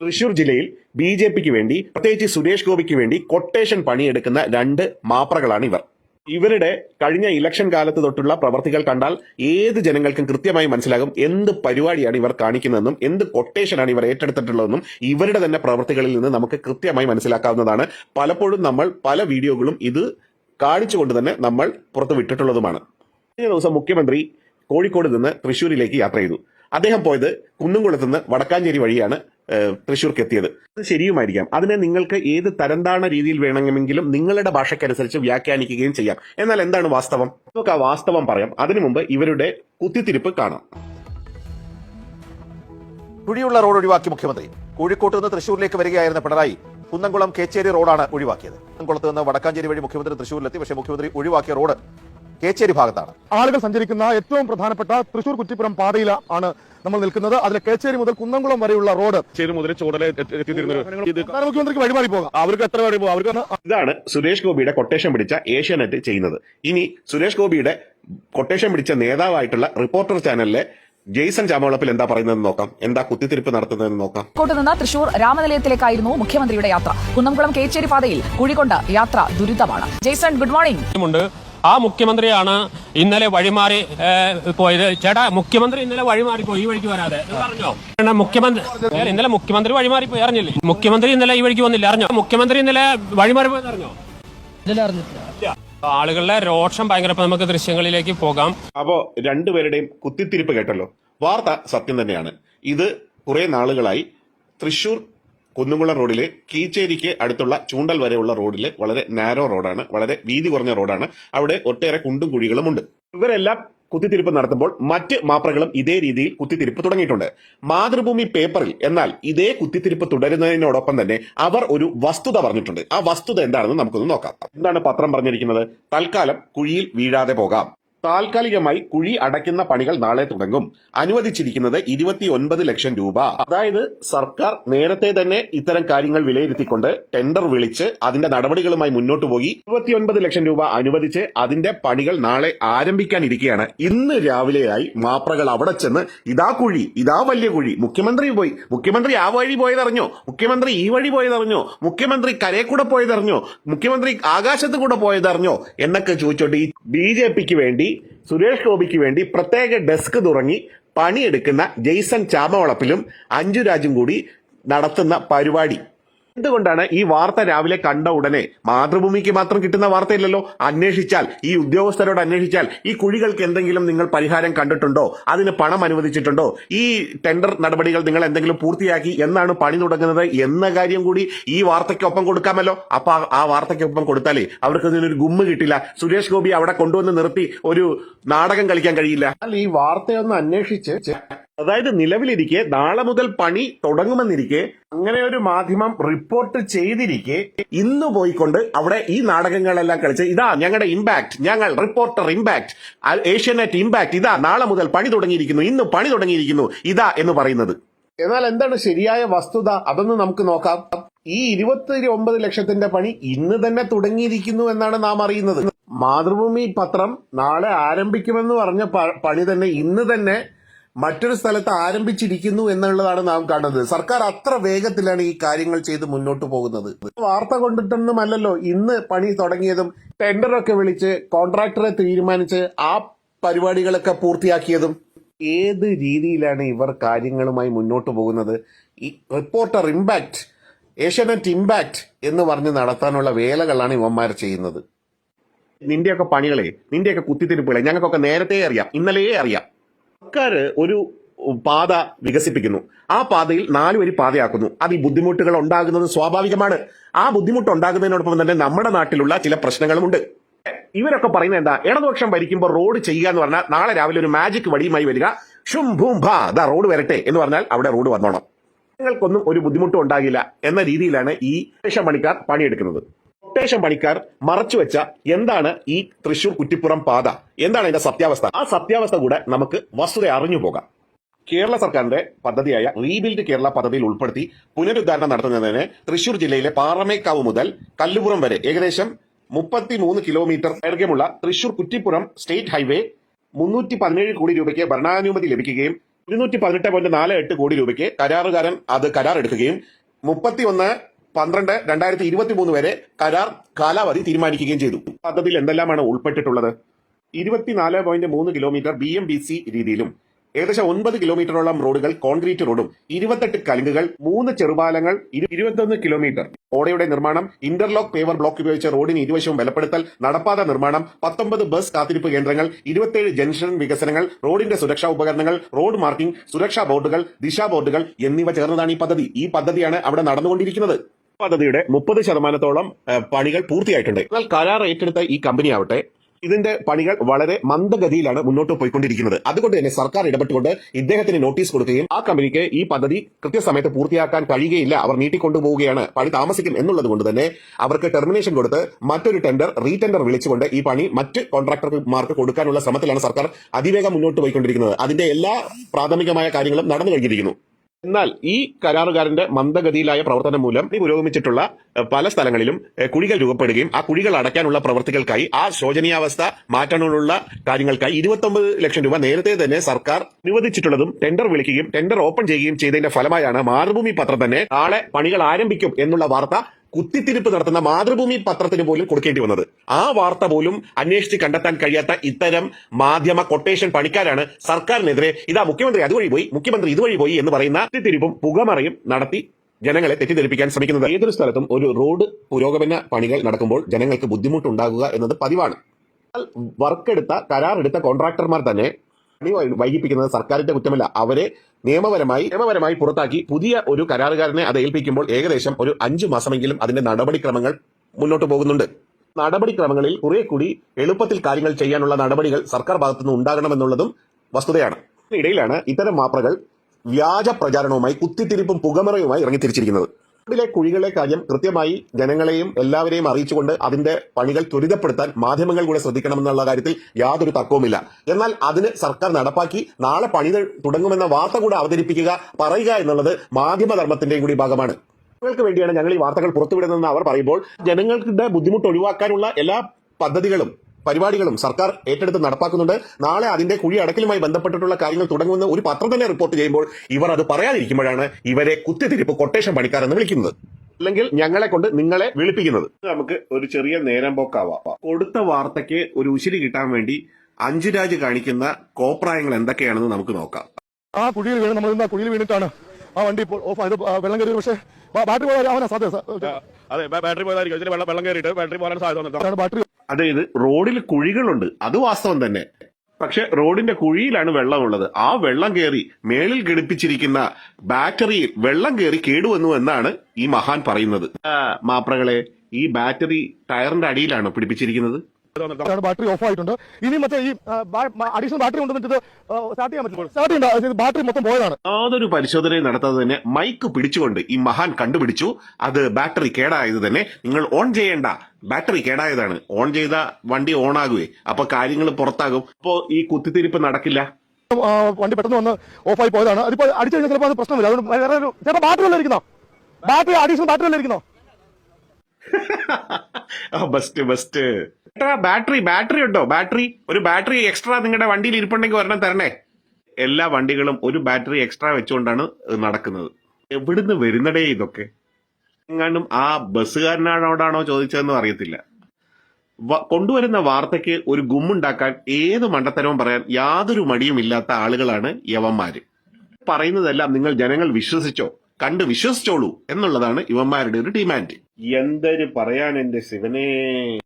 തൃശൂർ ജില്ലയിൽ B J പിക്ക് വേണ്ടി പ്രത്യേകിച്ച് സുരേഷ് ഗോപിക്ക് വേണ്ടി കൊട്ടേഷൻ പണിയെടുക്കുന്ന രണ്ട് മാപ്രകളാണ് ഇവർ ഇവരുടെ കഴിഞ്ഞ ഇലക്ഷൻ കാലത്ത് തൊട്ടുള്ള പ്രവർത്തികൾ കണ്ടാൽ ഏത് ജനങ്ങൾക്കും കൃത്യമായി മനസ്സിലാകും എന്ത് പരിപാടിയാണ് ഇവർ കാണിക്കുന്നതെന്നും എന്ത് കൊട്ടേഷനാണ് ഇവർ ഏറ്റെടുത്തിട്ടുള്ളതെന്നും ഇവരുടെ തന്നെ പ്രവർത്തികളിൽ നിന്ന് നമുക്ക് കൃത്യമായി മനസ്സിലാക്കാവുന്നതാണ്. പലപ്പോഴും നമ്മൾ പല വീഡിയോകളും ഇത് കാണിച്ചുകൊണ്ട് തന്നെ നമ്മൾ പുറത്ത് വിട്ടിട്ടുള്ളതുമാണ്. കഴിഞ്ഞ ദിവസം മുഖ്യമന്ത്രി കോഴിക്കോട് നിന്ന് തൃശൂരിലേക്ക് യാത്ര ചെയ്തു. അദ്ദേഹം പോയത് കുന്നുംകുളത്ത് നിന്ന് വടക്കാഞ്ചേരി വഴിയാണ് തൃശ്ശൂർക്ക് എത്തിയത് അത് ശരിയുമായിരിക്കാം. അതിനെ നിങ്ങൾക്ക് ഏത് തരംതാണ രീതിയിൽ വേണമെങ്കിലും നിങ്ങളുടെ ഭാഷയ്ക്കനുസരിച്ച് വ്യാഖ്യാനിക്കുകയും ചെയ്യാം. എന്നാൽ എന്താണ് വാസ്തവം? നമുക്ക് ആ വാസ്തവം പറയാം. അതിനു മുമ്പ് ഇവരുടെ കുത്തിത്തിരിപ്പ് കാണാം. കുഴിയുള്ള റോഡ് ഒഴിവാക്കി മുഖ്യമന്ത്രി. കോഴിക്കോട്ട് നിന്ന് തൃശ്ശൂരിലേക്ക് വരികയായിരുന്ന പിണറായി കുന്നംകുളം കേച്ചേരി റോഡാണ് ഒഴിവാക്കിയത്. കുന്നംകുളത്ത് നിന്ന് വടക്കാഞ്ചേരി വഴി മുഖ്യമന്ത്രി തൃശ്ശൂരിലെത്തി. പക്ഷേ മുഖ്യമന്ത്രി ഒഴിവാക്കിയ റോഡ് കേച്ചേരി ഭാഗത്താണ്. ആളുകൾ സഞ്ചരിക്കുന്ന ഏറ്റവും പ്രധാനപ്പെട്ട തൃശൂർ കുറ്റിപ്പുറം പാതയിൽ ആണ് നമ്മൾ നിൽക്കുന്നത്. അതിലെ കേച്ചേരി മുതൽ കുന്നംകുളം വരെയുള്ള റോഡ്. ചേരി മുതൽ ചുവടല മുഖ്യമന്ത്രിക്ക് വഴിമാറി പോകാം. അവർക്ക് എത്ര വഴി പോകും? അവർക്ക് ഇതാണ് സുരേഷ് ഗോപിയുടെ കൊട്ടേഷൻ പിടിച്ച ഏഷ്യാനെറ്റ് ചെയ്യുന്നത്. ഇനി സുരേഷ് ഗോപിയുടെ കൊട്ടേഷൻ പിടിച്ച നേതാവായിട്ടുള്ള റിപ്പോർട്ടർ ചാനലിലെ ജെയ്സൺ ചാമവളപ്പിൽ എന്താ പറയുന്നതെന്ന് നോക്കാം. എന്താ കുത്തിത്തിരിപ്പ് നടത്തുന്നതെന്ന് നോക്കാം. കോട്ട് നിന്ന് തൃശൂർ രാമനിലയത്തിലേക്കായിരുന്നു മുഖ്യമന്ത്രിയുടെ യാത്ര. കുന്നംകുളം കേച്ചേരി പാതയിൽ കുഴികൊണ്ട് യാത്ര ദുരിതമാണ്. ജെയ്സൺ ഗുഡ് മോർണിംഗ് ഉണ്ട്. ആ മുഖ്യമന്ത്രിയാണ് ഇന്നലെ വഴിമാറി പോയത്. ചേട്ടാ മുഖ്യമന്ത്രി ഇന്നലെ വഴിമാറി പോയി ഈ വഴിക്ക് വരാതെ. പറഞ്ഞോ? മുഖ്യമന്ത്രി ഇന്നലെ മുഖ്യമന്ത്രി വഴിമാറി പോയി അറിഞ്ഞില്ലേ? മുഖ്യമന്ത്രി ഇന്നലെ ഈ വഴിക്ക് വന്നില്ല അറിഞ്ഞോ? മുഖ്യമന്ത്രി ഇന്നലെ വഴിമാറി പോയത് അറിഞ്ഞോ. ആളുകളുടെ രോഷം ഭയങ്കര നമുക്ക് ദൃശ്യങ്ങളിലേക്ക് പോകാം. അപ്പോ രണ്ടുപേരുടെയും കുത്തിത്തിരിപ്പ് കേട്ടല്ലോ. വാർത്ത സത്യം തന്നെയാണ്. ഇത് കുറെ നാളുകളായി തൃശൂർ കുന്നുകുളം റോഡിലെ കീച്ചേരിക്ക് അടുത്തുള്ള ചൂണ്ടൽ വരെയുള്ള റോഡിലെ വളരെ നാരോ റോഡാണ് വളരെ വീതി കുറഞ്ഞ റോഡാണ്. അവിടെ ഒട്ടേറെ കുണ്ടും കുഴികളും ഉണ്ട്. ഇവരെല്ലാം കുത്തിത്തിരിപ്പ് നടത്തുമ്പോൾ മറ്റ് മാപ്രകളും ഇതേ രീതിയിൽ കുത്തിത്തിരിപ്പ് തുടങ്ങിയിട്ടുണ്ട്. മാതൃഭൂമി പേപ്പറിൽ എന്നാൽ ഇതേ കുത്തിത്തിരിപ്പ് തുടരുന്നതിനോടൊപ്പം തന്നെ അവർ ഒരു വസ്തുത പറഞ്ഞിട്ടുണ്ട്. ആ വസ്തുത എന്താണെന്ന് നമുക്കൊന്ന് നോക്കാം. എന്താണ് പത്രം പറഞ്ഞിരിക്കുന്നത്? തൽക്കാലം കുഴിയിൽ വീഴാതെ പോകാം. താൽക്കാലികമായി കുഴി അടയ്ക്കുന്ന പണികൾ നാളെ തുടങ്ങും. അനുവദിച്ചിരിക്കുന്നത് ഇരുപത്തിയൊൻപത് ലക്ഷം രൂപ. അതായത് സർക്കാർ നേരത്തെ തന്നെ ഇത്തരം കാര്യങ്ങൾ വിലയിരുത്തിക്കൊണ്ട് ടെൻഡർ വിളിച്ച് അതിന്റെ നടപടികളുമായി മുന്നോട്ട് പോയി. ഇരുപത്തിയൊൻപത് ലക്ഷം രൂപ അനുവദിച്ച് അതിന്റെ പണികൾ നാളെ ആരംഭിക്കാനിരിക്കുകയാണ് ഇന്ന് രാവിലെയായി മാപ്രകൾ അവിടെ ചെന്ന് ഇതാ കുഴി ഇതാ വലിയ കുഴി. മുഖ്യമന്ത്രി പോയി. മുഖ്യമന്ത്രി ആ വഴി പോയതറിഞ്ഞോ? മുഖ്യമന്ത്രി ഈ വഴി പോയതറിഞ്ഞോ? മുഖ്യമന്ത്രി കരയെ കൂടെ പോയതറിഞ്ഞോ? മുഖ്യമന്ത്രി ആകാശത്ത് കൂടെ പോയതറിഞ്ഞോ? എന്നൊക്കെ ചോദിച്ചോണ്ട് ഈ ബി ജെ പിക്ക് വേണ്ടി സുരേഷ് ഗോപിക്ക് വേണ്ടി പ്രത്യേക ഡെസ്ക് തുടങ്ങി പണിയെടുക്കുന്ന ജെയ്സൺ ചാമവളപ്പിലും അഞ്ജുരാജും കൂടി നടത്തുന്ന പരിപാടി. എന്തുകൊണ്ടാണ് ഈ വാർത്ത രാവിലെ കണ്ട ഉടനെ മാതൃഭൂമിക്ക് മാത്രം കിട്ടുന്ന വാർത്തയില്ലല്ലോ? അന്വേഷിച്ചാൽ ഈ ഉദ്യോഗസ്ഥരോട് അന്വേഷിച്ചാൽ ഈ കുഴികൾക്ക് എന്തെങ്കിലും നിങ്ങൾ പരിഹാരം കണ്ടിട്ടുണ്ടോ? അതിന് പണം അനുവദിച്ചിട്ടുണ്ടോ? ഈ ടെൻഡർ നടപടികൾ നിങ്ങൾ എന്തെങ്കിലും പൂർത്തിയാക്കി എന്നാണ് പണി തുടങ്ങുന്നത് എന്ന കാര്യം കൂടി ഈ വാർത്തയ്ക്കൊപ്പം കൊടുക്കാമല്ലോ. അപ്പൊ ആ- വാർത്തയ്ക്കൊപ്പം കൊടുത്താലേ അവർക്ക് ഇതിനൊരു ഗുമ്മ് കിട്ടില്ല. സുരേഷ് ഗോപി അവിടെ കൊണ്ടുവന്ന് നിർത്തി ഒരു നാടകം കളിക്കാൻ കഴിയില്ല. അല്ല ഈ വാർത്തയൊന്ന് അന്വേഷിച്ച് അതായത് നിലവിലിരിക്കെ നാളെ മുതൽ പണി തുടങ്ങുമെന്നിരിക്കെ അങ്ങനെ ഒരു മാധ്യമം റിപ്പോർട്ട് ചെയ്തിരിക്കെ ഇന്ന് പോയിക്കൊണ്ട് അവിടെ ഈ നാടകങ്ങളെല്ലാം കളിച്ച് ഇതാ ഞങ്ങളുടെ ഇമ്പാക്ട് ഞങ്ങൾ റിപ്പോർട്ടർ ഇമ്പാക്ട് ഏഷ്യാനെറ്റ് ഇമ്പാക്ട് ഇതാ നാളെ മുതൽ പണി തുടങ്ങിയിരിക്കുന്നു ഇന്ന് പണി തുടങ്ങിയിരിക്കുന്നു ഇതാ എന്ന് പറയുന്നത്. എന്നാൽ എന്താണ് ശരിയായ വസ്തുത? അതൊന്ന് നമുക്ക് നോക്കാം. ഈ ഇരുപത്തി ഒമ്പത് ലക്ഷത്തിന്റെ പണി ഇന്ന് തന്നെ തുടങ്ങിയിരിക്കുന്നു എന്നാണ് നാം അറിയുന്നത്. മാതൃഭൂമി പത്രം നാളെ ആരംഭിക്കുമെന്ന് പറഞ്ഞ പണി തന്നെ ഇന്ന് തന്നെ മറ്റൊരു സ്ഥലത്ത് ആരംഭിച്ചിരിക്കുന്നു എന്നുള്ളതാണ് നാം കാണുന്നത്. സർക്കാർ അത്ര വേഗത്തിലാണ് ഈ കാര്യങ്ങൾ ചെയ്ത് മുന്നോട്ട് പോകുന്നത്. വാർത്ത കൊണ്ടിട്ടൊന്നുമല്ലല്ലോ. ഇന്ന് പണി തുടങ്ങിയതും ടെൻഡറൊക്കെ വിളിച്ച് കോൺട്രാക്ടറെ തീരുമാനിച്ച് ആ പരിപാടികളൊക്കെ പൂർത്തിയാക്കിയതും ഏത് രീതിയിലാണ് ഇവർ കാര്യങ്ങളുമായി മുന്നോട്ട് പോകുന്നത്? ഈ റിപ്പോർട്ടർ ഇമ്പാക്ട് ഏഷ്യാനെറ്റ് ഇമ്പാക്ട് എന്ന് പറഞ്ഞ് നടത്താനുള്ള വേലകളാണ് ഇവന്മാർ ചെയ്യുന്നത്. നിന്റെയൊക്കെ പണികളെ നിന്റെയൊക്കെ കുത്തിത്തിരിപ്പുകളെ ഞങ്ങൾക്കൊക്കെ നേരത്തെ അറിയാം ഇന്നലെയേ അറിയാം. സർക്കാർ ഒരു പാത വികസിപ്പിക്കുന്നു. ആ പാതയിൽ നാല് വരി പാതയാക്കുന്നു. അത് ഈ ബുദ്ധിമുട്ടുകൾ ഉണ്ടാകുന്നത് സ്വാഭാവികമാണ്. ആ ബുദ്ധിമുട്ട് ഉണ്ടാകുന്നതിനോടൊപ്പം തന്നെ നമ്മുടെ നാട്ടിലുള്ള ചില പ്രശ്നങ്ങളുമുണ്ട് ഇവരൊക്കെ പറയുന്നത് എന്താ? ഇടതുപക്ഷം ഭരിക്കുമ്പോൾ റോഡ് ചെയ്യുക എന്ന് പറഞ്ഞാൽ നാളെ രാവിലെ ഒരു മാജിക് വടിയുമായി വരിക. ഷും ഭൂം ഭാ ദാ റോഡ് വരട്ടെ എന്ന് പറഞ്ഞാൽ അവിടെ റോഡ് വന്നോണം. നിങ്ങൾക്കൊന്നും ഒരു ബുദ്ധിമുട്ടും ഉണ്ടാകില്ല എന്ന രീതിയിലാണ് ഈ ശേഷം പണിക്കാർ പണിയെടുക്കുന്നത്. സ്റ്റേഷൻ പണിക്കാർ മറച്ചുവെച്ച എന്താണ് ഈ തൃശൂർ കുറ്റിപ്പുറം പാത? എന്താണ് അതിന്റെ സത്യാവസ്ഥ? ആ സത്യാവസ്ഥ കൂടെ നമുക്ക് വസ്തുത അറിഞ്ഞു പോകാം. കേരള സർക്കാരിന്റെ പദ്ധതിയായ റീബിൽഡ് കേരള പദ്ധതിയിൽ ഉൾപ്പെടുത്തി പുനരുദ്ധാരണം നടത്തുന്നതിന് തൃശൂർ ജില്ലയിലെ പാറമേക്കാവ് മുതൽ കല്ലുപുറം വരെ ഏകദേശം മുപ്പത്തിമൂന്ന് കിലോമീറ്റർ ദൈർഘ്യമുള്ള തൃശൂർ കുറ്റിപ്പുറം സ്റ്റേറ്റ് ഹൈവേ മുന്നൂറ്റി പതിനേഴ് കോടി രൂപയ്ക്ക് ഭരണാനുമതി ലഭിക്കുകയും ഇരുന്നൂറ്റി പതിനെട്ട് പോയിന്റ് നാല് എട്ട് കോടി രൂപയ്ക്ക് കരാറുകാരൻ അത് കരാർ എടുക്കുകയും മുപ്പത്തി ഒന്ന് പന്ത്രണ്ട് രണ്ടായിരത്തി ഇരുപത്തി മൂന്ന് വരെ കരാർ കാലാവധി തീരുമാനിക്കുകയും ചെയ്തു. പദ്ധതിയിൽ എന്തെല്ലാമാണ് ഉൾപ്പെട്ടിട്ടുള്ളത്? ഇരുപത്തിനാല് പോയിന്റ് മൂന്ന് kilometre B M B C രീതിയിലും ഏകദേശം ഒൻപത് കിലോമീറ്ററോളം റോഡുകൾ കോൺക്രീറ്റ് റോഡും ഇരുപത്തെട്ട് കലുങ്കുകൾ മൂന്ന് ചെറുപാലങ്ങൾ ഇരു- ഇരുപത്തൊന്ന് കിലോമീറ്റർ. ഓടയുടെ നിർമ്മാണം ഇന്റർലോക്ക് പേവർ ബ്ലോക്ക് ഉപയോഗിച്ച റോഡിന് ഇരുവശവും ബലപ്പെടുത്തൽ നടപ്പാത നിർമ്മാണം പത്തൊമ്പത് ബസ് കാത്തിരിപ്പ് കേന്ദ്രങ്ങൾ ഇരുപത്തിയേഴ് ജംഗ്ഷൻ വികസനങ്ങൾ റോഡിന്റെ സുരക്ഷാ ഉപകരണങ്ങൾ റോഡ് മാർക്കിംഗ് സുരക്ഷാ ബോർഡുകൾ ദിശാ ബോർഡുകൾ എന്നിവ ചേർന്നതാണ് ഈ പദ്ധതി. ഈ പദ്ധതിയാണ് അവിടെ നടന്നുകൊണ്ടിരിക്കുന്നത്. പദ്ധതിയുടെ മുപ്പത് ശതമാനത്തോളം പണികൾ പൂർത്തിയായിട്ടുണ്ട്. എന്നാൽ കരാർ ഏറ്റെടുത്ത ഈ കമ്പനി ആവട്ടെ ഇതിന്റെ പണികൾ വളരെ മന്ദഗതിയിലാണ് മുന്നോട്ട് പോയിക്കൊണ്ടിരിക്കുന്നത്. അതുകൊണ്ട് തന്നെ സർക്കാർ ഇടപെട്ടുകൊണ്ട് ഇദ്ദേഹത്തിന് നോട്ടീസ് കൊടുക്കുകയും ആ കമ്പനിക്ക് ഈ പദ്ധതി കൃത്യസമയത്ത് പൂർത്തിയാക്കാൻ കഴിയുകയില്ല. അവർ നീട്ടിക്കൊണ്ടുപോവുകയാണ്. പണി താമസിക്കും എന്നുള്ളത് കൊണ്ട് തന്നെ അവർക്ക് ടെർമിനേഷൻ കൊടുത്ത് മറ്റൊരു ടെൻഡർ റീടെൻഡർ വിളിച്ചുകൊണ്ട് ഈ പണി മറ്റ് കോൺട്രാക്ടർമാർക്ക് കൊടുക്കാനുള്ള ശ്രമത്തിലാണ് സർക്കാർ അതിവേഗം മുന്നോട്ട് പോയിക്കൊണ്ടിരിക്കുന്നത്. അതിന്റെ എല്ലാ പ്രാഥമികമായ കാര്യങ്ങളും നടന്നു കഴിഞ്ഞിരിക്കുന്നു. എന്നാൽ ഈ കരാറുകാരന്റെ മന്ദഗതിയിലായ പ്രവർത്തനം മൂലം പുരോഗമിച്ചിട്ടുള്ള പല സ്ഥലങ്ങളിലും കുഴികൾ രൂപപ്പെടുകയും ആ കുഴികൾ അടയ്ക്കാനുള്ള പ്രവർത്തികൾക്കായി ആ ശോചനീയാവസ്ഥ മാറ്റാനുള്ള കാര്യങ്ങൾക്കായി ഇരുപത്തൊമ്പത് ലക്ഷം രൂപ നേരത്തെ തന്നെ സർക്കാർ അനുവദിച്ചിട്ടുള്ളതും ടെൻഡർ വിളിക്കുകയും ടെൻഡർ ഓപ്പൺ ചെയ്യുകയും ചെയ്തതിന്റെ ഫലമായാണ് മാതൃഭൂമി പത്രം തന്നെ നാളെ പണികൾ ആരംഭിക്കും എന്നുള്ള വാർത്ത കുത്തിത്തിരിപ്പ് നടത്തുന്ന മാതൃഭൂമി പത്രത്തിന് പോലും കൊടുക്കേണ്ടി വന്നത്. ആ വാർത്ത പോലും അന്വേഷിച്ച് കണ്ടെത്താൻ കഴിയാത്ത ഇത്തരം മാധ്യമ കൊട്ടേഷൻ പണിക്കാരാണ് സർക്കാരിനെതിരെ ഇതാ മുഖ്യമന്ത്രി അതുവഴി പോയി മുഖ്യമന്ത്രി ഇതുവഴി പോയി എന്ന് പറയുന്ന കുത്തിത്തിരിപ്പും പുകമറയും നടത്തി ജനങ്ങളെ തെറ്റിദ്ധരിപ്പിക്കാൻ ശ്രമിക്കുന്നത്. ഏതൊരു സ്ഥലത്തും ഒരു റോഡ് പുരോഗമന പണികൾ നടക്കുമ്പോൾ ജനങ്ങൾക്ക് ബുദ്ധിമുട്ടുണ്ടാകുക എന്നത് പതിവാണ്. വർക്കെടുത്ത കരാറെടുത്ത കോൺട്രാക്ടർമാർ തന്നെ വൈകിപ്പിക്കുന്നത് സർക്കാരിന്റെ കുറ്റമല്ല. അവരെ നിയമപരമായി നിയമപരമായി പുറത്താക്കി പുതിയ ഒരു കരാറുകാരനെ അത് ഏൽപ്പിക്കുമ്പോൾ ഏകദേശം ഒരു അഞ്ചു മാസമെങ്കിലും അതിന്റെ നടപടിക്രമങ്ങൾ മുന്നോട്ട് പോകുന്നുണ്ട്. നടപടിക്രമങ്ങളിൽ കുറെ കൂടി എളുപ്പത്തിൽ കാര്യങ്ങൾ ചെയ്യാനുള്ള നടപടികൾ സർക്കാർ ഭാഗത്തുനിന്ന് ഉണ്ടാകണമെന്നുള്ളതും വസ്തുതയാണ്. ഇടയിലാണ് ഇത്തരം മാപ്രകൾ വ്യാജ പ്രചാരണവുമായി കുത്തിത്തിരിപ്പും പുകമറയുമായി ഇറങ്ങിത്തിരിച്ചിരിക്കുന്നത്. റോഡിലെ കുഴികളെ കാര്യം കൃത്യമായി ജനങ്ങളെയും എല്ലാവരെയും അറിയിച്ചുകൊണ്ട് അതിന്റെ പണികൾ ത്വരിതപ്പെടുത്താൻ മാധ്യമങ്ങൾ കൂടെ ശ്രദ്ധിക്കണമെന്നുള്ള കാര്യത്തിൽ യാതൊരു തർക്കവുമില്ല. എന്നാൽ അതിന് സർക്കാർ നടപ്പാക്കി നാളെ പണി തുടങ്ങുമെന്ന വാർത്ത കൂടെ അവതരിപ്പിക്കുക പറയുക എന്നുള്ളത് മാധ്യമധർമ്മത്തിന്റെയും കൂടി ഭാഗമാണ്. ജനങ്ങൾക്ക് വേണ്ടിയാണ് ഞങ്ങൾ ഈ വാർത്തകൾ പുറത്തുവിടുന്നതെന്ന് അവർ പറയുമ്പോൾ ജനങ്ങളുടെ ബുദ്ധിമുട്ട് ഒഴിവാക്കാനുള്ള എല്ലാ പദ്ധതികളും പരിപാടികളും സർക്കാർ ഏറ്റെടുത്ത് നടപ്പാക്കുന്നുണ്ട്. നാളെ അതിന്റെ കുഴി അടക്കലുമായി ബന്ധപ്പെട്ടിട്ടുള്ള കാര്യങ്ങൾ തുടങ്ങുമെന്ന് ഒരു പത്രം തന്നെ റിപ്പോർട്ട് ചെയ്യുമ്പോൾ ഇവർ അത് പറയാതിരിക്കുമ്പോഴാണ് ഇവരെ കുത്തിത്തിരിപ്പ് കൊട്ടേഷൻ പണിക്കാർ എന്ന് വിളിക്കുന്നത്. അല്ലെങ്കിൽ ഞങ്ങളെ കൊണ്ട് നിങ്ങളെ വിളിപ്പിക്കുന്നത്. നമുക്ക് ഒരു ചെറിയ നേരം പോക്കാവാം. കൊടുത്ത വാർത്തയ്ക്ക് ഒരു ഉശിരി കിട്ടാൻ വേണ്ടി അഞ്ചുരാജ് കാണിക്കുന്ന കോപ്രായങ്ങൾ എന്തൊക്കെയാണെന്ന് നമുക്ക് നോക്കാം. ആ കുഴിയിൽ വീണ് നമ്മൾ ആ കുഴിയിൽ വീണിട്ടാണ്. ആ വണ്ടി ഇപ്പോൾ ഓഫ് ആയത് വെള്ളം കയറി പക്ഷേ ബാറ്ററി പോയാലും അവനാ സാധ്യത. അതെ ബാറ്ററി പോയതായിരിക്കും. വെള്ളം വെള്ളം കയറിയിട്ട് ബാറ്ററി പോകാൻ സാധ്യത ബാറ്ററി അതായത് റോഡിൽ കുഴികളുണ്ട്. അത് വാസ്തവം തന്നെ. പക്ഷെ റോഡിന്റെ കുഴിയിലാണ് വെള്ളമുള്ളത്. ആ വെള്ളം കയറി മേളിൽ ഘടിപ്പിച്ചിരിക്കുന്ന ബാറ്ററിയിൽ വെള്ളം കയറി കേടുവന്നു എന്നാണ് ഈ മഹാൻ പറയുന്നത്. മാപ്രകളെ ഈ ബാറ്ററി ടയറിന്റെ അടിയിലാണ് പിടിപ്പിച്ചിരിക്കുന്നത്? ബാറ്ററി ഓഫ് ആയിട്ടുണ്ട് ഇനി മറ്റേ ഈ അഡീഷണൽ ബാറ്ററി കൊണ്ടുവന്നിട്ട് സ്റ്റാർട്ട് ചെയ്യാൻ പറ്റില്ല സ്റ്റാർട്ട് ചെയ്യണ്ട ബാറ്ററി മൊത്തം പോയതാണ്. യാതൊരു പരിശോധനയും നടത്താതെ തന്നെ മൈക്ക് പിടിച്ചുകൊണ്ട് ഈ മഹാൻ കണ്ടുപിടിച്ചു. അത് ബാറ്ററി കേടായത് തന്നെ നിങ്ങൾ ഓൺ ചെയ്യേണ്ട. ബാറ്ററി കേടായതാണ്. ഓൺ ചെയ്ത വണ്ടി ഓൺ ആകുവേ. അപ്പൊ കാര്യങ്ങൾ പുറത്താകും. അപ്പോ ഈ കുത്തിത്തിരിപ്പ് നടക്കില്ല. വണ്ടി പെട്ടെന്ന് വന്ന് ആയി പോയതാണ്. അതിപ്പോ അടിച്ചു കഴിഞ്ഞാൽ ചിലപ്പോൾ അത് പ്രശ്നമില്ല. അതുകൊണ്ട് വേറെ ഒരു ചേട്ടാ ബാറ്ററി അല്ലേ ഇരിക്കുന്നോ? ബാറ്ററി അഡീഷണൽ ബാറ്ററി അല്ലേ ഇരിക്കുന്നോ? ബെസ്റ്റ് ബെസ്റ്റ് ബാറ്ററി ബാറ്ററി ഉണ്ടോ? ബാറ്ററി ഒരു ബാറ്ററി എക്സ്ട്രാ നിങ്ങളുടെ വണ്ടിയിൽ ഇരിപ്പുണ്ടെങ്കിൽ ഒരെണ്ണം തരണേ. എല്ലാ വണ്ടികളും ഒരു ബാറ്ററി എക്സ്ട്രാ വെച്ചുകൊണ്ടാണ് നടക്കുന്നത്. എവിടുന്ന് വരുന്നടേ ഇതൊക്കെ? എങ്ങാണ്ടും ആ ബസ്സുകാരനോടാണോ ചോദിച്ചതെന്ന് അറിയത്തില്ല. കൊണ്ടുവരുന്ന വാർത്തയ്ക്ക് ഒരു ഗുമ്മുണ്ടാക്കാൻ ഏത് മണ്ടത്തരവും പറയാൻ യാതൊരു മടിയും ഇല്ലാത്ത ആളുകളാണ് യവന്മാര്. പറയുന്നതെല്ലാം നിങ്ങൾ ജനങ്ങൾ വിശ്വസിച്ചോ? കണ്ട് വിശ്വസിച്ചോളൂ എന്നുള്ളതാണ് ഇവന്മാരുടെ ഒരു ഡിമാൻഡ്. എന്തൊരു പറയാൻ എന്റെ ശിവനേ.